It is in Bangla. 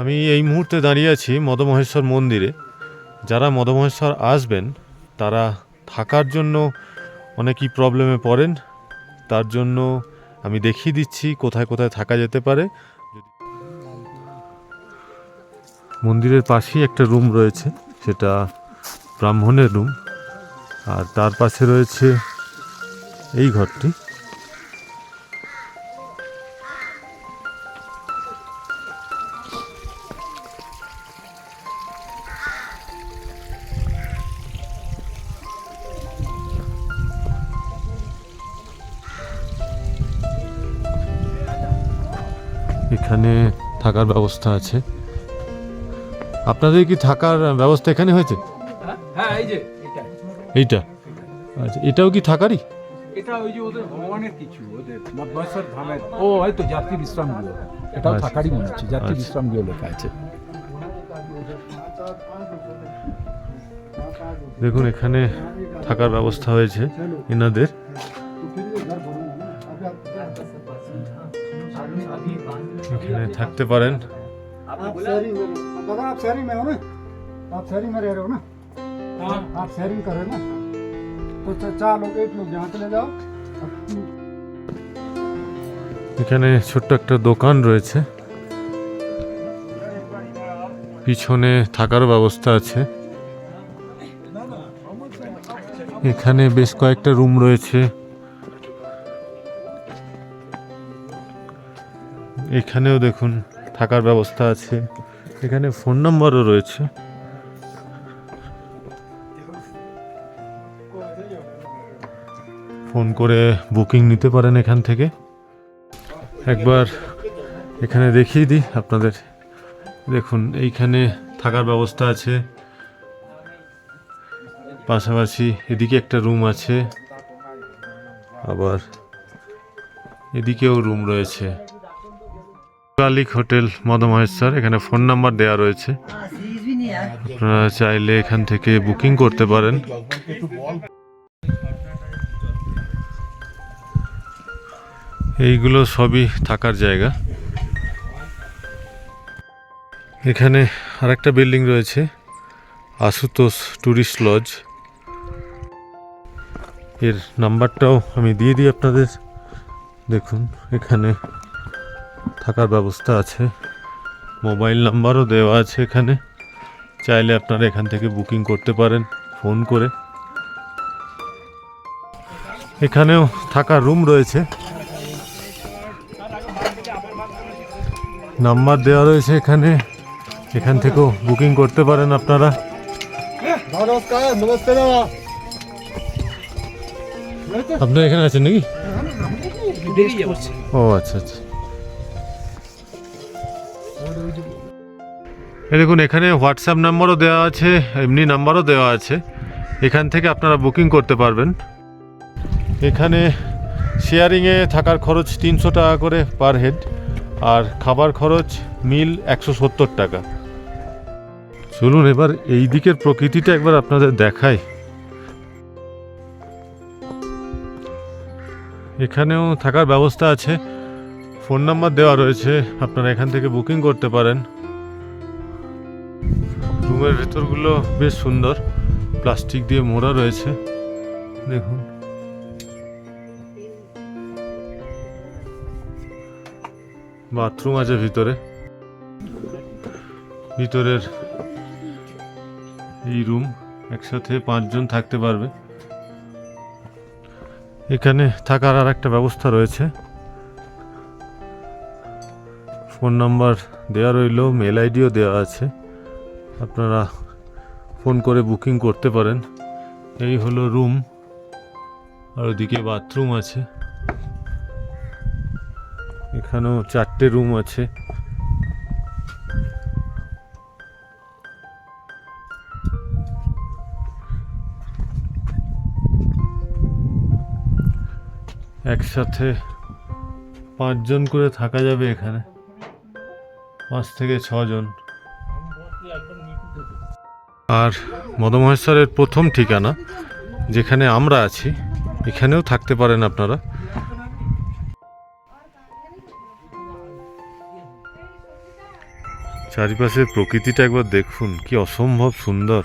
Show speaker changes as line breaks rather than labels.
আমি এই মুহূর্তে দাঁড়িয়ে আছি মদমহেশ্বর মন্দিরে। যারা মদমহেশ্বর আসবেন, তারা থাকার জন্য অনেকই প্রবলেমে পড়েন। তার জন্য আমি দেখিয়ে দিচ্ছি কোথায় কোথায় থাকা যেতে পারে। মন্দিরের পাশেই একটা রুম রয়েছে, সেটা ব্রাহ্মণের রুম। আর তার পাশে রয়েছে এই ঘরটি। এখানে থাকার ব্যবস্থা আছে। আপনাদের কি থাকার ব্যবস্থা এখানে হয়েছে?
হ্যাঁ এই যে
এইটা। আচ্ছা এটাও কি থাকারই?
এটা ওই যে ওদের ভগবানের কিছু ওদের মধ্যেশ্বর ধামের ও হয়তো যাত্রী বিশ্রাম গৃহ। এটাও
আচ্ছা।
থাকারই মনে হচ্ছে যাত্রী
আচ্ছা।
বিশ্রাম গৃহ লেখা আছে।
দেখুন এখানে থাকার ব্যবস্থা হয়েছে এনাদের। এখানে থাকতে পারেন।
দাদা আপ না আপ আপ না তো লোক এক লোক যা চলে যাও
এখানে ছোট্ট একটা দোকান রয়েছে। পিছনে থাকার ব্যবস্থা আছে। এখানে বেশ কয়েকটা রুম রয়েছে। এখানেও দেখুন, থাকার ব্যবস্থা আছে। এখানে ফোন নম্বরও রয়েছে। ফোন করে বুকিং নিতে পারেন এখান থেকে। একবার এখানে দেখিয়ে দিই আপনাদের। দেখুন, এইখানে থাকার ব্যবস্থা আছে। পাশাপাশি এদিকে একটা রুম আছে। আবার এদিকেও রুম রয়েছে। কালিক হোটেল মদমহেশ্বর এখানে ফোন নাম্বার দেওয়া রয়েছে। আপনারা চাইলে এখান থেকে বুকিং করতে পারেন। এইগুলো সবই থাকার জায়গা। এখানে আরেকটা বিল্ডিং রয়েছে, আশুতোষ ট্যুরিস্ট লজ। এর নাম্বারটাও আমি দিয়ে দিই আপনাদের। দেখুন, এখানে থাকার ব্যবস্থা আছে। মোবাইল নাম্বারও দেওয়া আছে এখানে। চাইলে আপনারা এখান থেকে বুকিং করতে পারেন ফোন করে। এখানেও থাকার রুম রয়েছে। নাম্বার দেওয়া রয়েছে এখানে। এখান থেকেও বুকিং করতে পারেন আপনারা।
নমস্কার
আপনার এখানে আছেন নাকি? ও আচ্ছা আচ্ছা। দেখুন, এখানে হোয়াটসঅ্যাপ নাম্বারও দেওয়া আছে, এমনি নাম্বারও দেওয়া আছে। এখান থেকে আপনারা বুকিং করতে পারবেন। এখানে শেয়ারিংয়ে থাকার খরচ তিনশো টাকা করে পার হেড আর খাবার খরচ মিল একশো সত্তর টাকা। চলুন, এবার এই দিকের প্রকৃতিটা একবার আপনাদের দেখাই। এখানেও থাকার ব্যবস্থা আছে। ফোন নাম্বার দেওয়া রয়েছে। আপনারা এখান থেকে বুকিং করতে পারেন। রুমের ভেতরগুলো বেশ সুন্দর। প্লাস্টিক দিয়ে মোড়া রয়েছে। দেখুন। বাথরুম আছে ভিতরে। ভিতরের এই রুম একসাথে পাঁচজন থাকতে পারবে। এখানে থাকার আর একটা ব্যবস্থা রয়েছে। ফোন নাম্বার দেওয়া রইল, মেল আইডিও দেওয়া আছে। আপনারা ফোন করে বুকিং করতে পারেন। এই হলো রুম, আর ওদিকে বাথরুম আছে। এখানেও চারটে রুম আছে। একসাথে পাঁচজন করে থাকা যাবে এখানে। পাঁচ থেকে ছজন। আর মদমহেশ্বরের প্রথম ঠিকানা, যেখানে আমরা আছি, এখানেও থাকতে পারেন আপনারা। চারিপাশের প্রকৃতিটা একবার দেখুন, কি অসম্ভব সুন্দর।